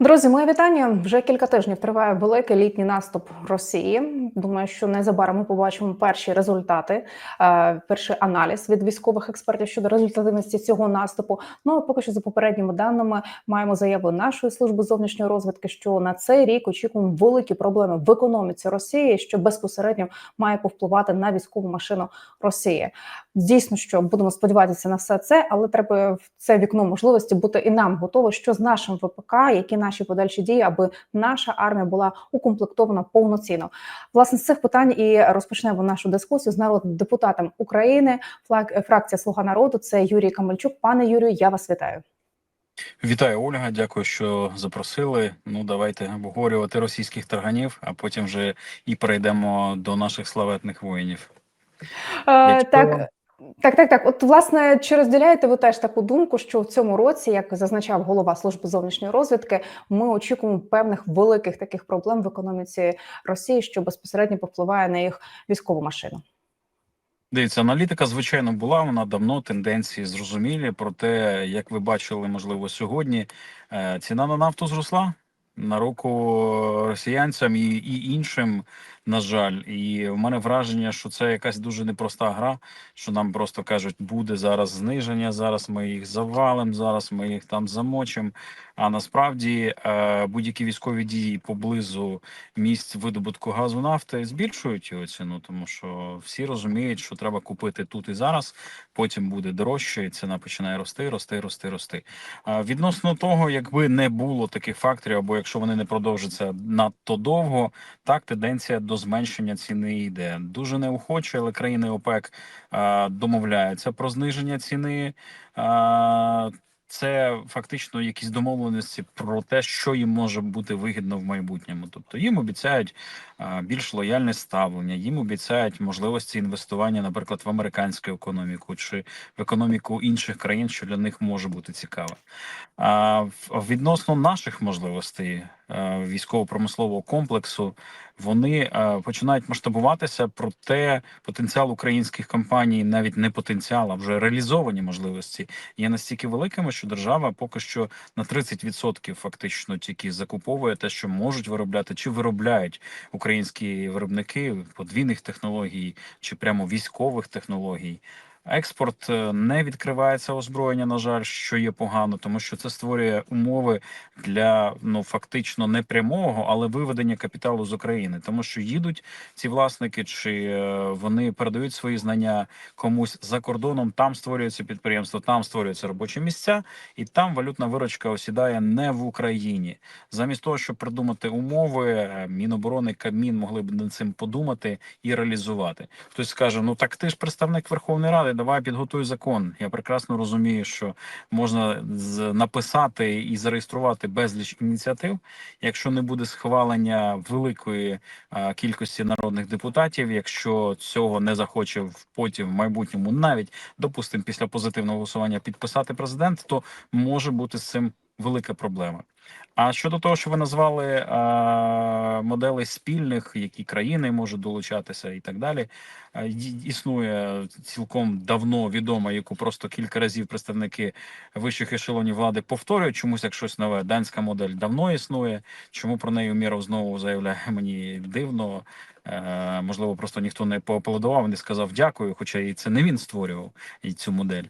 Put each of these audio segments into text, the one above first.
Друзі, моє вітання. Вже кілька тижнів триває великий літній наступ Росії. Думаю, що незабаром ми побачимо перші результати, е, перший аналіз від військових експертів щодо результативності цього наступу. Ну а поки що, за попередніми даними, маємо заяву нашої служби зовнішньої розвідки, що на цей рік очікуємо великі проблеми в економіці Росії, що безпосередньо має повпливати на військову машину Росії. Дійсно, що будемо сподіватися на все це, але треба в це вікно можливості бути і нам готово, що з нашим ВПК, які наші подальші дії, аби наша армія була укомплектована повноцінно. Власне з цих питань і розпочнемо нашу дискусію з народним депутатом України. фракція Слуга народу. Це Юрій Камельчук. Пане Юрію, я вас вітаю. Вітаю, Ольга. Дякую, що запросили. Ну, давайте обговорювати російських тарганів, а потім вже і перейдемо до наших славетних воїнів. Е, так. Так, так, так. От власне, чи розділяєте ви теж таку думку, що в цьому році, як зазначав голова служби зовнішньої розвідки, ми очікуємо певних великих таких проблем в економіці Росії, що безпосередньо повпливає на їх військову машину? Дивіться, аналітика, звичайно, була вона давно тенденції зрозумілі. Проте, як ви бачили, можливо, сьогодні е, ціна на нафту зросла на руку росіянцям і, і іншим. На жаль, і в мене враження, що це якась дуже непроста гра. Що нам просто кажуть, буде зараз зниження, зараз ми їх завалимо, зараз ми їх там замочимо. А насправді е, будь-які військові дії поблизу місць видобутку газу нафти збільшують його ціну, тому що всі розуміють, що треба купити тут і зараз. Потім буде дорожче, і ціна починає рости, рости, рости, рости. Відносно того, якби не було таких факторів, або якщо вони не продовжаться надто довго, так тенденція до зменшення ціни йде дуже неохоче, але країни ОПЕК домовляються про зниження ціни. Це фактично якісь домовленості про те, що їм може бути вигідно в майбутньому. Тобто їм обіцяють більш лояльне ставлення, їм обіцяють можливості інвестування, наприклад, в американську економіку чи в економіку інших країн, що для них може бути цікаве. А відносно наших можливостей військово-промислового комплексу, вони е, починають масштабуватися. Проте потенціал українських компаній, навіть не потенціал, а вже реалізовані можливості є настільки великими, що держава поки що на 30% фактично тільки закуповує те, що можуть виробляти, чи виробляють українські виробники подвійних технологій чи прямо військових технологій. Експорт е, не відкривається озброєння, на жаль, що є погано, тому що це створює умови для ну фактично не прямого, але виведення капіталу з України, тому що їдуть ці власники, чи е, вони передають свої знання комусь за кордоном. Там створюється підприємство, там створюються робочі місця, і там валютна виручка осідає не в Україні. Замість того, щоб придумати умови, е, Міноборони Кабмін могли б над цим подумати і реалізувати. Хтось скаже: ну так ти ж представник Верховної Ради, давай підготуй закон. Я прекрасно розумію, що можна написати і зареєструвати безліч ініціатив, якщо не буде схвалення великої кількості народних депутатів, якщо цього не захоче в потім в майбутньому, навіть допустимо після позитивного голосування підписати президент, то може бути з цим велика проблема. А щодо того, що ви назвали а, моделей спільних, які країни можуть долучатися, і так далі, існує цілком давно відома, яку просто кілька разів представники вищих ешелонів влади повторюють чомусь як щось нове. Данська модель давно існує. Чому про неї Міров знову заявляє мені дивно? Е, можливо, просто ніхто не поаплодував, не сказав дякую, хоча і це не він створював і цю модель.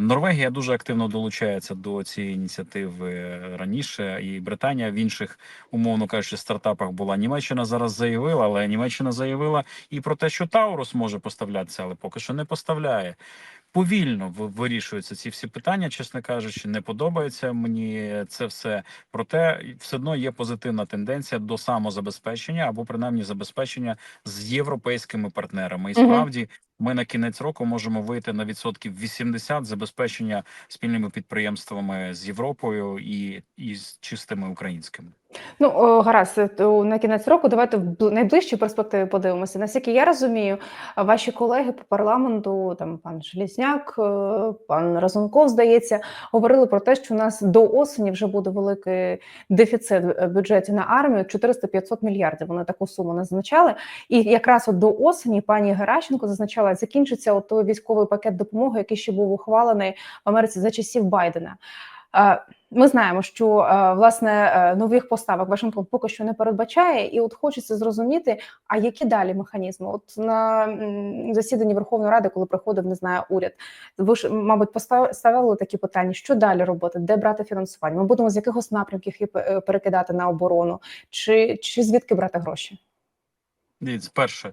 Норвегія дуже активно долучається до цієї ініціативи раніше, і Британія в інших, умовно кажучи, стартапах була. Німеччина зараз заявила, але Німеччина заявила і про те, що Таурус може поставлятися, але поки що не поставляє. Повільно вирішуються ці всі питання, чесно кажучи, не подобається мені це все. Проте все одно є позитивна тенденція до самозабезпечення або принаймні забезпечення з європейськими партнерами. І справді ми на кінець року можемо вийти на відсотків 80 забезпечення спільними підприємствами з Європою і, і з чистими українськими. Ну гаразд, то на кінець року давайте в бл- найближчій перспективі подивимося. Наскільки я розумію, ваші колеги по парламенту, там пан Желізняк, е, пан Разумков, здається, говорили про те, що у нас до осені вже буде великий дефіцит в бюджеті на армію 400-500 мільярдів. Вони таку суму назначали. І якраз от до осені пані Геращенко зазначала, закінчиться от той військовий пакет допомоги, який ще був ухвалений в Америці за часів Байдена. Е, Ми знаємо, що е, власне е, нових поставок Вашингтон поки що не передбачає, і от хочеться зрозуміти, а які далі механізми? От на засіданні Верховної Ради, коли приходив, не знаю, уряд, ви ж, мабуть, постав- ставили такі питання: що далі робити, де брати фінансування? Ми будемо з якихось напрямків їх перекидати на оборону, чи, чи звідки брати гроші? Дивіться, перше.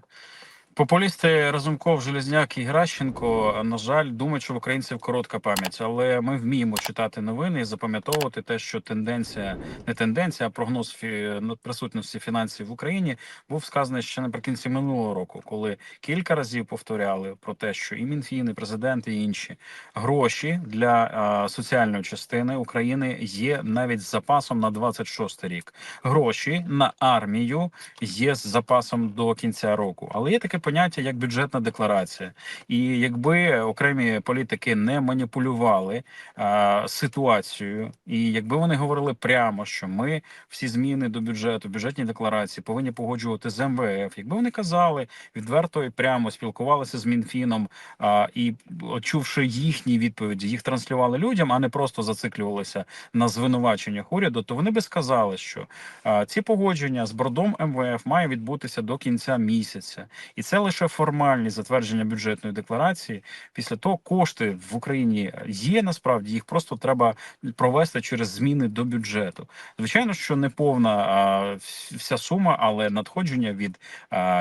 Популісти Разумков, Железняк і Гращенко, на жаль, думають, що в українців коротка пам'ять, але ми вміємо читати новини і запам'ятовувати те, що тенденція, не тенденція, а прогноз фі... присутності фінансів в Україні був сказаний ще наприкінці минулого року, коли кілька разів повторяли про те, що і Мінфін, і президент, і інші гроші для а, соціальної частини України є навіть з запасом на 26 рік. Гроші на армію є з запасом до кінця року, але є таке поняття як бюджетна декларація. І якби окремі політики не маніпулювали а, ситуацією, і якби вони говорили прямо, що ми всі зміни до бюджету, бюджетні декларації повинні погоджувати з МВФ, якби вони казали відверто і прямо спілкувалися з Мінфіном а, і чувши їхні відповіді, їх транслювали людям, а не просто зациклювалися на звинуваченнях уряду, то вони би сказали, що а, ці погодження з бордом МВФ має відбутися до кінця місяця, і це лише формальні затвердження бюджетної декларації. Після того кошти в Україні є насправді їх просто треба провести через зміни до бюджету. Звичайно, що не повна вся сума, але надходження від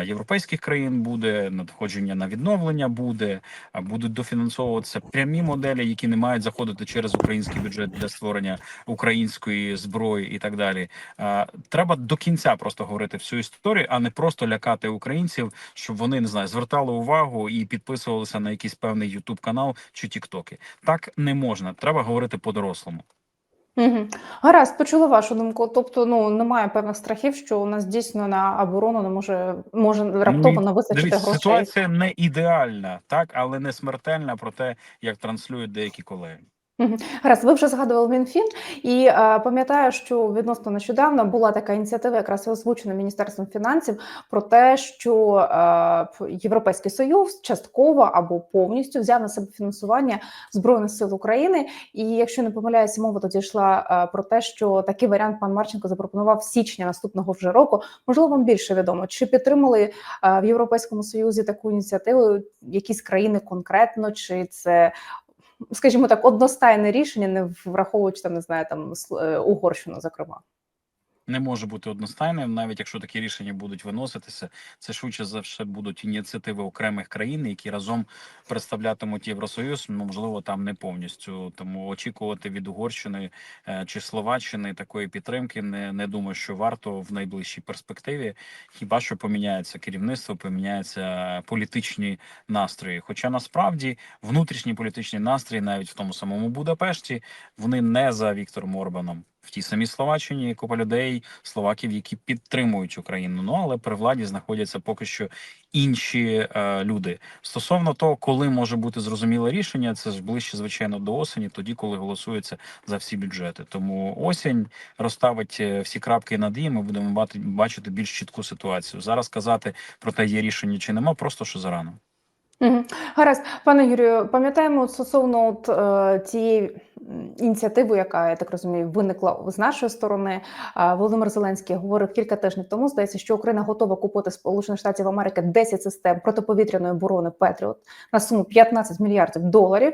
європейських країн буде, надходження на відновлення буде, будуть дофінансовуватися прямі моделі, які не мають заходити через український бюджет для створення української зброї і так далі. Треба до кінця просто говорити всю історію, а не просто лякати українців, щоб вони не знаю, звертали увагу і підписувалися на якийсь певний Ютуб канал чи Тіктоки. Так не можна. Треба говорити по-дорослому. Угу. Гаразд, почула вашу думку. Тобто, ну немає певних страхів, що у нас дійсно на оборону не може може раптово не вистачити Дивіться, грошей. ситуація не ідеальна, так але не смертельна про те, як транслюють деякі колеги. Гаразд, ви вже згадували Мінфін, і е, пам'ятаю, що відносно нещодавно була така ініціатива, якраз озвучена Міністерством фінансів, про те, що е, Європейський Союз частково або повністю взяв на себе фінансування збройних сил України. І якщо не помиляюся, мова тоді йшла е, про те, що такий варіант пан Марченко запропонував в січні наступного вже року. Можливо, вам більше відомо, чи підтримали е, в Європейському Союзі таку ініціативу якісь країни конкретно, чи це скажімо так, одностайне рішення, не враховуючи там, не знаю, там е, Угорщину, зокрема. Не може бути одностайним, навіть якщо такі рішення будуть виноситися, це швидше за все будуть ініціативи окремих країн, які разом представлятимуть Євросоюз. Ну можливо, там не повністю. Тому очікувати від Угорщини е, чи Словаччини такої підтримки не, не думаю, що варто в найближчій перспективі. Хіба що поміняється керівництво, поміняються політичні настрої. Хоча насправді внутрішні політичні настрої, навіть в тому самому Будапешті, вони не за Віктором Орбаном. В тій самій Словаччині купа людей, словаків, які підтримують Україну. Ну але при владі знаходяться поки що інші е, люди. Стосовно того, коли може бути зрозуміле рішення, це ж ближче, звичайно, до осені, тоді, коли голосується за всі бюджети. Тому осінь розставить е, всі крапки над «і», Ми будемо бати- бачити більш чітку ситуацію. Зараз казати про те, є рішення чи нема, просто що зарано. Угу. Гаразд, пане Юрію, пам'ятаємо стосовно от, е, цієї ініціативи, яка я так розумію, виникла з нашої сторони. Е, Володимир Зеленський говорив кілька тижнів тому. Здається, що Україна готова купити Сполучених Штатів Америки 10 систем протиповітряної оборони Петріот на суму 15 мільярдів доларів.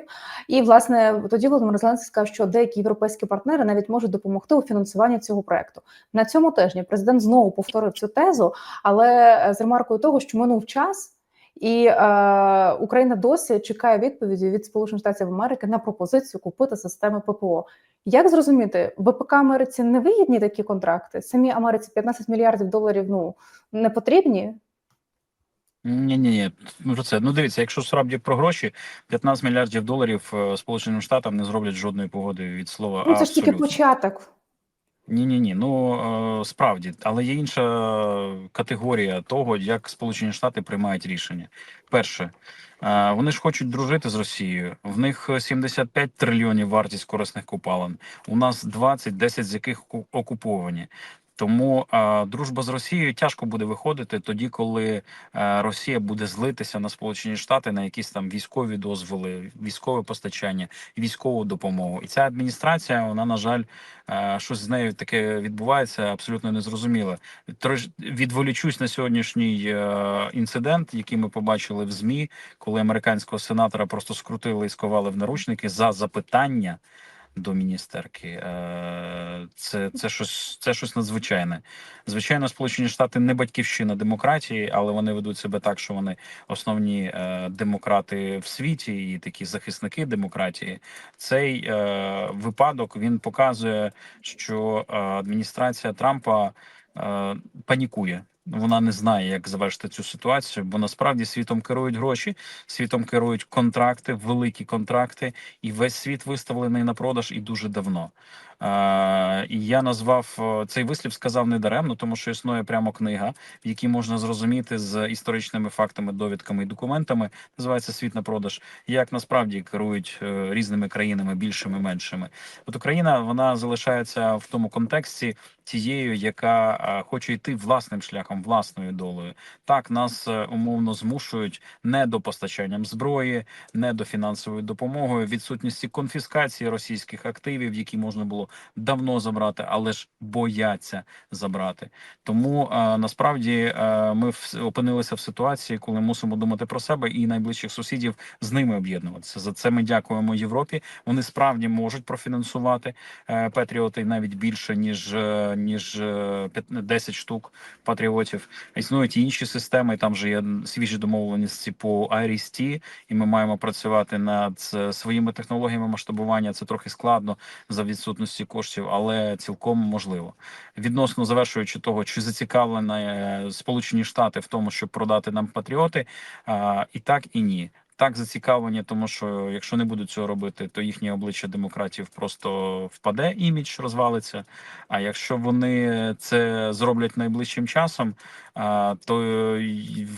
І власне тоді Володимир Зеленський сказав, що деякі європейські партнери навіть можуть допомогти у фінансуванні цього проекту. На цьому тижні президент знову повторив цю тезу, але е, з ремаркою того, що минув час. І е, Україна досі чекає відповіді від Сполучених Штатів Америки на пропозицію купити системи ППО. Як зрозуміти, ВПК Америці не вигідні такі контракти? Самі Америці 15 мільярдів доларів ну не потрібні? Ні, ні, ні. Ну це. Ну дивіться, якщо справді про гроші, 15 мільярдів доларів е, Сполученим Штатам не зроблять жодної погоди від слова. Ну це ж тільки початок. Ні, ні, ні. Ну е, справді, але є інша категорія того, як Сполучені Штати приймають рішення. Перше, е, вони ж хочуть дружити з Росією. В них 75 трильйонів вартість корисних купалин. У нас 20, 10 з яких оку- окуповані. Тому е, дружба з Росією тяжко буде виходити тоді, коли е, Росія буде злитися на Сполучені Штати на якісь там військові дозволи, військове постачання, військову допомогу. І ця адміністрація, вона на жаль, е, щось з нею таке відбувається абсолютно незрозуміле. Тож відволічусь на сьогоднішній е, інцидент, який ми побачили в змі, коли американського сенатора просто скрутили і сковали в наручники за запитання до міністерки. Е, Це, це щось це щось надзвичайне. Звичайно, Сполучені Штати не батьківщина демократії, але вони ведуть себе так, що вони основні е, демократи в світі і такі захисники демократії. Цей е, випадок він показує, що адміністрація Трампа панікує. Вона не знає, як завершити цю ситуацію, бо насправді світом керують гроші, світом керують контракти, великі контракти, і весь світ виставлений на продаж і дуже давно. Е, і я назвав е, цей вислів, сказав недаремно, тому що існує прямо книга, в якій можна зрозуміти з історичними фактами, довідками і документами. Називається Світ на продаж, як насправді керують е, різними країнами, більшими меншими. От Україна вона залишається в тому контексті тією, яка хоче йти власним шляхом, власною долею. Так нас е, умовно змушують не до постачанням зброї, не до фінансової допомоги, відсутності конфіскації російських активів, які можна було давно забрати, але ж бояться забрати. Тому е, насправді е, ми опинилися в ситуації, коли мусимо думати про себе і найближчих сусідів з ними об'єднуватися. За це ми дякуємо Європі. Вони справді можуть профінансувати Петріоти навіть більше ніж ніж е, 10 штук патріотів. Існують і інші системи. Там же є свіжі домовленості по IRIS-T, і ми маємо працювати над е, своїми технологіями масштабування. Це трохи складно за відсутності коштів, але цілком можливо. Відносно завершуючи того, чи зацікавлені е, Сполучені Штати в тому, щоб продати нам патріоти, і так, і ні. Так зацікавлені, тому що якщо не будуть цього робити, то їхнє обличчя демократів просто впаде, імідж розвалиться. А якщо вони це зроблять найближчим часом, то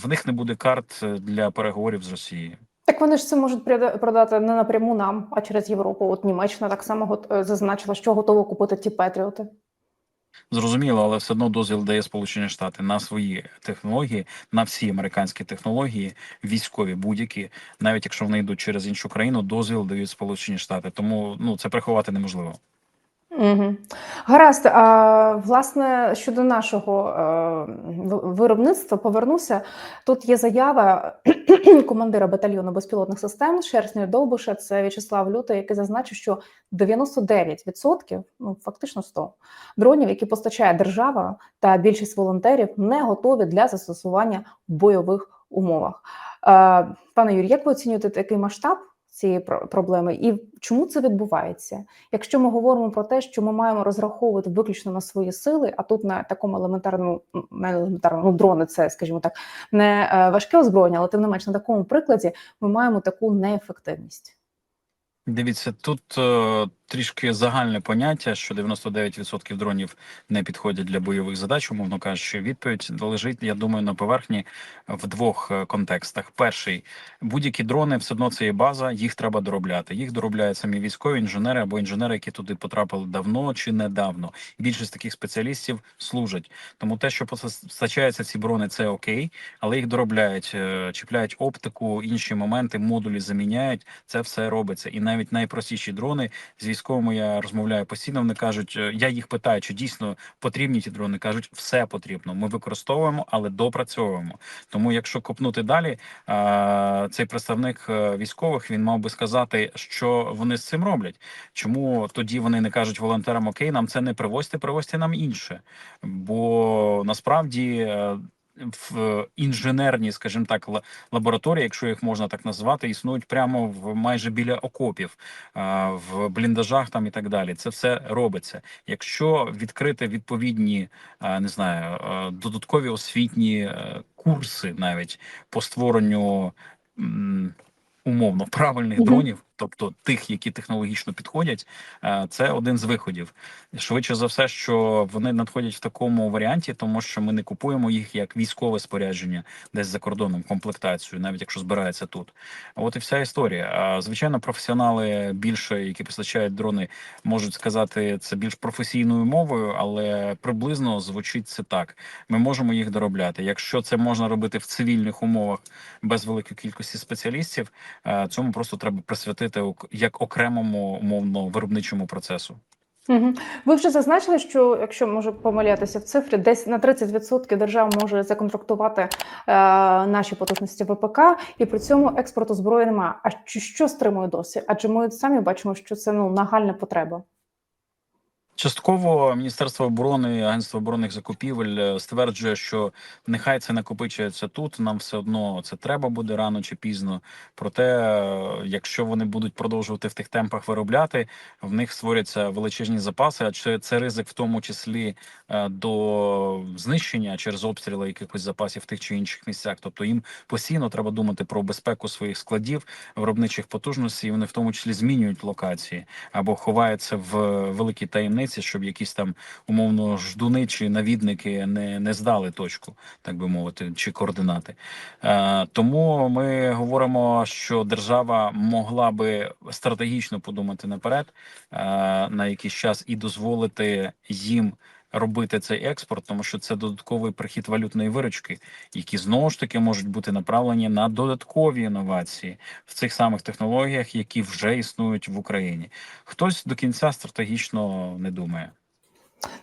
в них не буде карт для переговорів з Росією. Так вони ж це можуть прода- продати не напряму нам, а через Європу. От Німеччина так само е, зазначила, що готова купити ті Петріоти. Зрозуміло, але все одно дозвіл дає Сполучені Штати на свої технології, на всі американські технології, військові будь-які, навіть якщо вони йдуть через іншу країну, дозвіл дають Сполучені Штати. Тому ну це приховати неможливо. Угу. Гаразд. А, власне, щодо нашого е, в- виробництва, повернуся. Тут є заява командира батальйону безпілотних систем Шерстної Довбуша, це В'ячеслав Лютий, який зазначив, що 99%, ну фактично 100, дронів, які постачає держава та більшість волонтерів, не готові для застосування в бойових умовах. Е, пане Юрій, як ви оцінюєте такий масштаб цієї проблеми і чому це відбувається? Якщо ми говоримо про те, що ми маємо розраховувати виключно на свої сили, а тут на такому елементарному, не елементарному ну, дрони, це, скажімо так, не е, важке озброєння, але тим не менш на такому прикладі ми маємо таку неефективність. Дивіться, тут е, трішки загальне поняття, що 99% дронів не підходять для бойових задач, умовно кажучи, відповідь лежить, я думаю, на поверхні в двох е, контекстах. Перший будь-які дрони все одно це є база, їх треба доробляти. Їх доробляють самі військові інженери або інженери, які туди потрапили давно чи недавно. Більшість таких спеціалістів служать. Тому те, що постачаються ці дрони, це окей, але їх доробляють, е, чіпляють оптику, інші моменти, модулі заміняють. Це все робиться. І навіть найпростіші дрони з військовими я розмовляю постійно. Вони кажуть, е, я їх питаю, чи дійсно потрібні ті дрони. кажуть, все потрібно. Ми використовуємо, але допрацьовуємо. Тому, якщо копнути далі, е, цей представник е, військових він мав би сказати, що вони з цим роблять. Чому тоді вони не кажуть волонтерам Окей, нам це не привозьте, привозьте нам інше. Бо насправді. В інженерні, скажімо так, ла- лабораторії, якщо їх можна так назвати, існують прямо в майже біля окопів, в бліндажах там і так далі. Це все робиться. Якщо відкрити відповідні, не знаю, додаткові освітні е, курси, навіть по створенню умовно правильних дронів, тобто тих, які технологічно підходять, е, це один з виходів. Швидше за все, що вони надходять в такому варіанті, тому що ми не купуємо їх як військове спорядження десь за кордоном, комплектацію, навіть якщо збирається тут. От і вся історія. Звичайно, професіонали більше, які постачають дрони, можуть сказати це більш професійною мовою, але приблизно звучить це так. Ми можемо їх доробляти. Якщо це можна робити в цивільних умовах без великої кількості спеціалістів, е, цьому просто треба присвятити ок- як окремому мовно виробничому процесу. Ви вже зазначили, що якщо можу помилятися в цифрі, десь на 30% держава може законтрактувати е, наші потужності ВПК, і при цьому експорту зброї немає. А що, що стримує досі? Адже ми самі бачимо, що це ну нагальна потреба. Частково Міністерство оборони, Агентство оборонних закупівель е, стверджує, що нехай це накопичується тут. Нам все одно це треба буде рано чи пізно. Проте, е, якщо вони будуть продовжувати в тих темпах виробляти, в них створяться величезні запаси. А чи це ризик, в тому числі е, до знищення через обстріли якихось запасів в тих чи інших місцях? Тобто їм постійно треба думати про безпеку своїх складів, виробничих потужностей. Вони в тому числі змінюють локації або ховаються в великій таємниці, щоб якісь там умовно ждуни чи навідники не, не здали точку, так би мовити, чи координати. Е, тому ми говоримо, що держава могла би стратегічно подумати наперед е, на якийсь час і дозволити їм. Робити цей експорт, тому що це додатковий прихід валютної виручки, які знову ж таки можуть бути направлені на додаткові інновації в цих самих технологіях, які вже існують в Україні. Хтось до кінця стратегічно не думає.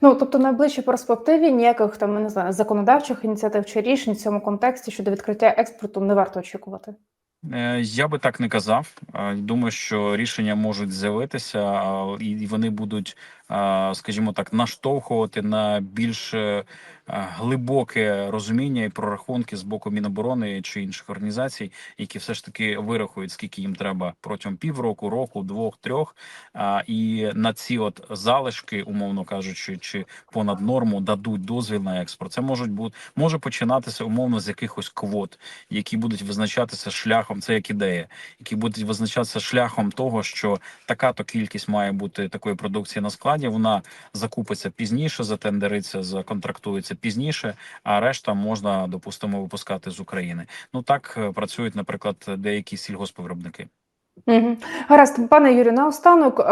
Ну тобто, в найближчій перспективі ніяких там не знаю законодавчих ініціатив чи рішень в цьому контексті щодо відкриття експорту не варто очікувати. Е, Я би так не казав. Е, Думаю, що рішення можуть з'явитися, і вони будуть, скажімо так, наштовхувати на більш е, глибоке розуміння і прорахунки з боку Міноборони чи інших організацій, які все ж таки вирахують, скільки їм треба протягом півроку, року, двох, трьох. І на ці от залишки, умовно кажучи, чи понад норму дадуть дозвіл на експорт. Це можуть бути може починатися умовно з якихось квот які будуть визначатися шляхом, це як ідея, які будуть визначатися шляхом того, що така то кількість має бути такої продукції на складі. Вона закупиться пізніше, затендериться, законтрактується пізніше, а решта можна допустимо випускати з України. Ну так е, працюють, наприклад, деякі сільгоспвиробники. Угу. Гаразд, пане Юрію, наостанок, е,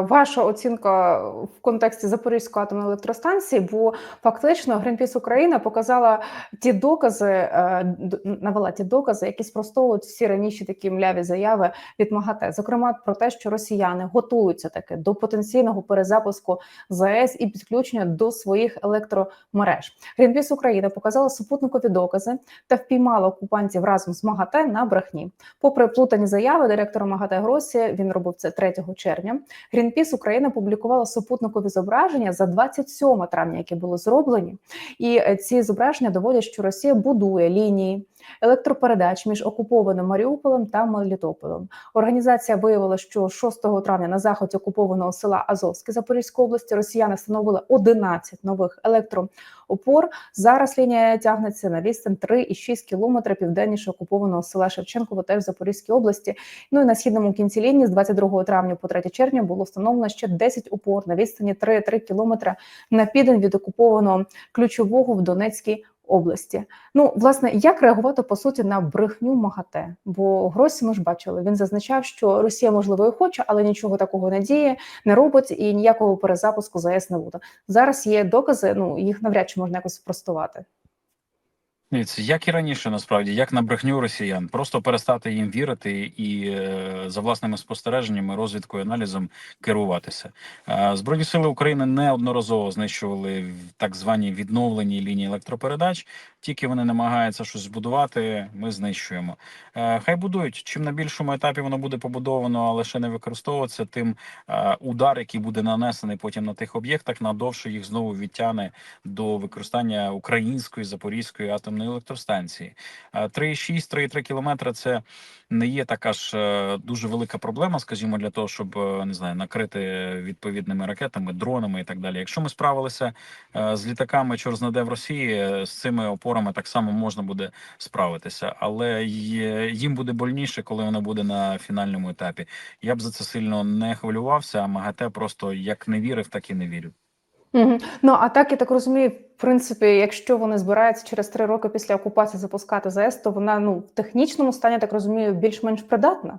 ваша оцінка в контексті Запорізької атомної електростанції, бо фактично Грінпіс Україна показала ті докази, е, навела ті докази, які спростовують всі раніше такі мляві заяви від МАГАТЕ. Зокрема, про те, що росіяни готуються таки до потенційного перезапуску ЗАЕС і підключення до своїх електромереж. Грінпіс Україна показала супутникові докази та впіймала окупантів разом з МАГАТЕ на брехні. Попри плутані заяви директора МАГАТЕ Гросі, він робив це 3 червня. Грінпіс Україна публікувала супутникові зображення за 27 травня, які були зроблені. І е, ці зображення доводять, що Росія будує лінії електропередач між окупованим Маріуполем та Мелітополем. Організація виявила, що 6 травня на заході окупованого села Азовське Запорізької області росіяни встановили 11 нових електроопор. Зараз лінія тягнеться на відстань 3,6 кілометра південніше окупованого села Шевченково, теж в Запорізькій області. Ну і на східному кінці лінії з 22 травня по 3 червня було встановлено ще 10 опор на відстані 3,3 кілометра на південь від окупованого ключового в Донецькій області. Ну, власне, як реагувати по суті на брехню МАГАТЕ? Бо Гросі ми ж бачили, він зазначав, що Росія можливо і хоче, але нічого такого не діє, не робить і ніякого перезапуску ЗАЕС не буде. Зараз є докази, ну їх навряд чи можна якось спростувати. Дивіться, як і раніше, насправді, як на брехню росіян, просто перестати їм вірити і е, за власними спостереженнями, розвідкою, аналізом керуватися. Е, Збройні сили України неодноразово знищували так звані відновлені лінії електропередач. Тільки вони намагаються щось збудувати, ми знищуємо. Е, Хай будують. Чим на більшому етапі воно буде побудовано, але ще не використовуватися, тим удар, який буде нанесений потім на тих об'єктах, надовше їх знову відтягне до використання української запорізької атомної атомної електростанції. Е, 3,6-3,3 кілометри це не є така ж е, дуже велика проблема, скажімо, для того, щоб е, не знаю, накрити відповідними ракетами, дронами і так далі. Якщо ми справилися е, з літаками чорзнаде в Росії, е, з цими опорами так само можна буде справитися, але їм буде больніше, коли вона буде на фінальному етапі. Я б за це сильно не хвилювався. А МАГАТЕ просто як не вірив, так і не вірю. Угу. Ну а так я так розумію, в принципі, якщо вони збираються через три роки після окупації запускати ЗС, то вона ну в технічному стані так розумію більш-менш придатна.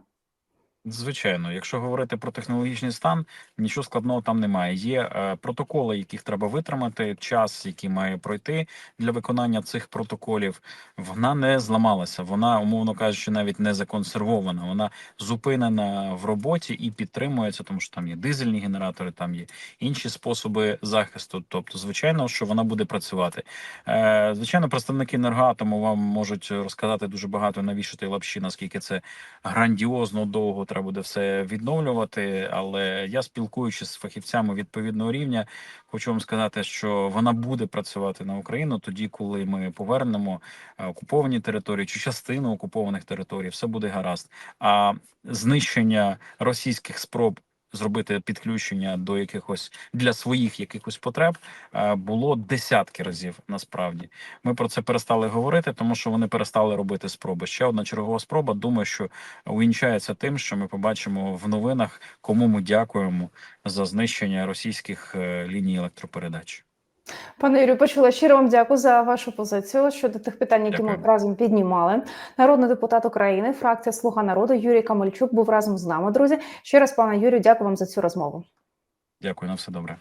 Звичайно, якщо говорити про технологічний стан, нічого складного там немає. Є е, протоколи, яких треба витримати, час, який має пройти для виконання цих протоколів. Вона не зламалася. Вона, умовно кажучи, навіть не законсервована. Вона зупинена в роботі і підтримується, тому що там є дизельні генератори, там є інші способи захисту. Тобто, звичайно, що вона буде працювати. Е, звичайно, представники енергоатому вам можуть розказати дуже багато навішати лапші, наскільки це грандіозно довго треба буде все відновлювати. Але я спілкуючись з фахівцями відповідного рівня, хочу вам сказати, що вона буде працювати на Україну тоді, коли ми повернемо е, окуповані території чи частину окупованих територій, все буде гаразд. А знищення російських спроб. Зробити підключення до якихось для своїх якихось потреб е, було десятки разів. Насправді ми про це перестали говорити, тому що вони перестали робити спроби. Ще одна чергова спроба. Думаю, що увінчається тим, що ми побачимо в новинах, кому ми дякуємо за знищення російських е, ліній електропередач. Пане Юрію, почула щиро вам дякую за вашу позицію щодо тих питань, які ми разом піднімали. Народний депутат України, фракція Слуга народу Юрій Камельчук був разом з нами. Друзі, ще раз, пане Юрію, дякую вам за цю розмову. Дякую на все добре.